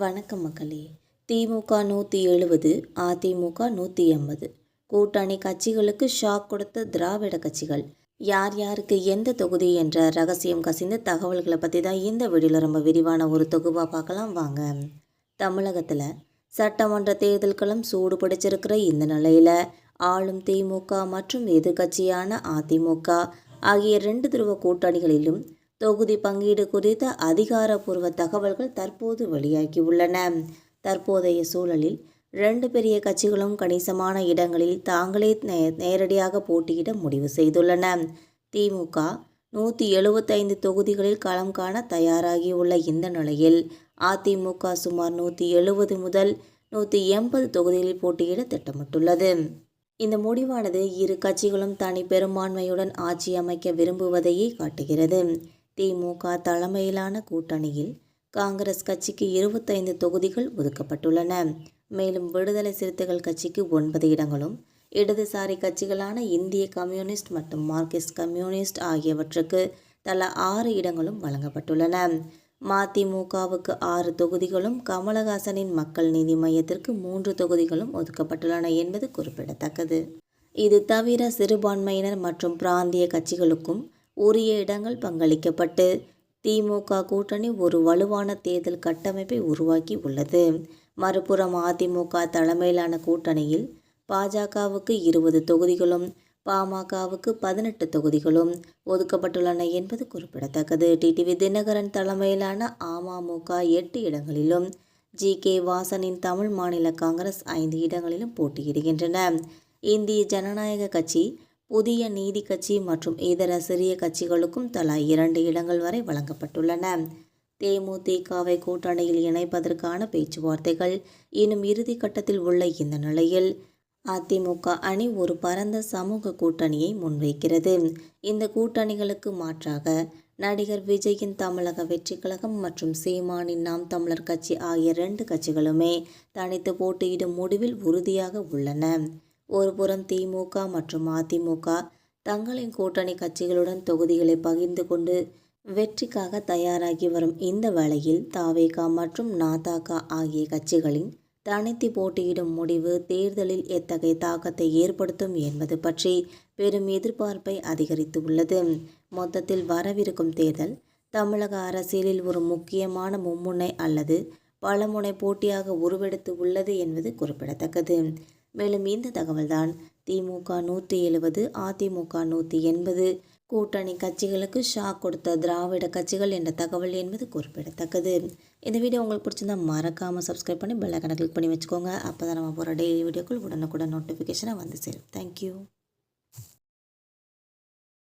வணக்கம் மக்களே. திமுக நூற்றி எழுபது அதிமுக நூற்றி எண்பது. கூட்டணி கட்சிகளுக்கு ஷாக் கொடுத்த திராவிட கட்சிகள். யார் யாருக்கு எந்த தொகுதி என்ற ரகசியம் கசிந்த தகவல்களை பற்றி தான் இந்த வீடியோவில் ரொம்ப விரிவான ஒரு தொகுப்பாக பார்க்கலாம். வாங்க. தமிழகத்தில் சட்டமன்ற தேர்தல்களும் சூடு பிடிச்சிருக்கிற இந்த நிலையில் ஆளும் திமுக மற்றும் எதிர்க்கட்சியான அதிமுக ஆகிய ரெண்டு துருவ கூட்டணிகளிலும் தொகுதி பங்கீடு குறித்த அதிகாரப்பூர்வ தகவல்கள் தற்போது வெளியாகியுள்ளன. தற்போதைய சூழலில் ரெண்டு பெரிய கட்சிகளும் கணிசமான இடங்களில் தாங்களே நே நேரடியாக போட்டியிட முடிவு செய்துள்ளன. திமுக நூற்றி எழுபத்தைந்து தொகுதிகளில் களம் காண தயாராகியுள்ள இந்த நிலையில் அதிமுக சுமார் நூற்றி எழுபது முதல் நூற்றி எண்பது தொகுதிகளில் போட்டியிட திட்டமிட்டுள்ளது. இந்த முடிவானது இரு கட்சிகளும் தனி பெரும்பான்மையுடன் ஆட்சி அமைக்க விரும்புவதையே காட்டுகிறது. திமுக தலைமையிலான கூட்டணியில் காங்கிரஸ் கட்சிக்கு இருபத்தைந்து தொகுதிகள் ஒதுக்கப்பட்டுள்ளன. மேலும் விடுதலை சிறுத்தைகள் கட்சிக்கு ஒன்பது இடங்களும் இடதுசாரி கட்சிகளான இந்திய கம்யூனிஸ்ட் மற்றும் மார்க்சிஸ்ட் கம்யூனிஸ்ட் ஆகியவற்றுக்கு தலா ஆறு இடங்களும் வழங்கப்பட்டுள்ளன. மதிமுகவுக்கு ஆறு தொகுதிகளும் கமலஹாசனின் மக்கள் நீதி மையத்திற்கு மூன்று தொகுதிகளும் ஒதுக்கப்பட்டுள்ளன என்பது குறிப்பிடத்தக்கது. இது தவிர சிறுபான்மையினர் மற்றும் பிராந்திய கட்சிகளுக்கும் உரிய இடங்கள் பங்களிக்கப்பட்டு திமுக கூட்டணி ஒரு வலுவான தேர்தல் கட்டமைப்பை உருவாக்கி உள்ளது. மறுபுறம் அதிமுக தலைமையிலான கூட்டணியில் பாஜகவுக்கு இருபது தொகுதிகளும் பாமகவுக்கு பதினெட்டு தொகுதிகளும் ஒதுக்கப்பட்டுள்ளன என்பது குறிப்பிடத்தக்கது. டிடிவி தினகரன் தலைமையிலான அமமுக எட்டு இடங்களிலும் ஜி. கே. வாசனின் தமிழ் மாநில காங்கிரஸ் ஐந்து இடங்களிலும் போட்டியிடுகின்றன. இந்திய ஜனநாயக கட்சி புதிய நீதி கட்சி மற்றும் இதர சிறிய கட்சிகளுக்கும் தலா இரண்டு இடங்கள் வரை வழங்கப்பட்டுள்ளன. தேமுதிகவை கூட்டணியில் இணைப்பதற்கான பேச்சுவார்த்தைகள் இன்னும் இறுதி கட்டத்தில் உள்ள இந்த நிலையில் அதிமுக அணி ஒரு பரந்த சமூக கூட்டணியை முன்வைக்கிறது. இந்த கூட்டணிகளுக்கு மாற்றாக நடிகர் விஜயின் தமிழக வெற்றி கழகம் மற்றும் சீமானின் நாம் தமிழர் கட்சி ஆகிய ரெண்டு கட்சிகளுமே தனித்து போட்டியிடும் முடிவில் உறுதியாக உள்ளன. ஒருபுறம் திமுக மற்றும் அதிமுக தங்களின் கூட்டணி கட்சிகளுடன் தொகுதிகளை பகிர்ந்து கொண்டு வெற்றிக்காக தயாராகி வரும் இந்த வேளையில் தாவேகா மற்றும் நாதாகா ஆகிய கட்சிகளின் தனித்து போட்டியிடும் முடிவு தேர்தலில் எத்தகைய தாக்கத்தை ஏற்படுத்தும் என்பது பற்றி பெரும் எதிர்பார்ப்பை அதிகரித்து உள்ளது மொத்தத்தில் வரவிருக்கும் தேர்தல் தமிழக அரசியலில் ஒரு முக்கியமான மும்முனை அல்லது பலமுனை போட்டியாக உருவெடுத்து உள்ளது என்பது குறிப்பிடத்தக்கது. மேலும் இந்த தகவல்தான். திமுக நூற்றி எழுபது அதிமுக நூற்றி எண்பது. கூட்டணி கட்சிகளுக்கு ஷாக் கொடுத்த திராவிட கட்சிகள் என்ற தகவல் என்பது குறிப்பிடத்தக்கது. இந்த வீடியோ உங்களுக்கு பிடிச்சிருந்தா மறக்காமல் சப்ஸ்கிரைப் பண்ணி பெல்லைக்கனை கிளிக் பண்ணி வச்சுக்கோங்க. அப்போ தான் நம்ம போகிற டெய்லி வீடியோக்குள் உடனுக்குடன் நோட்டிஃபிகேஷனாக வந்து சேரும். தேங்க்யூ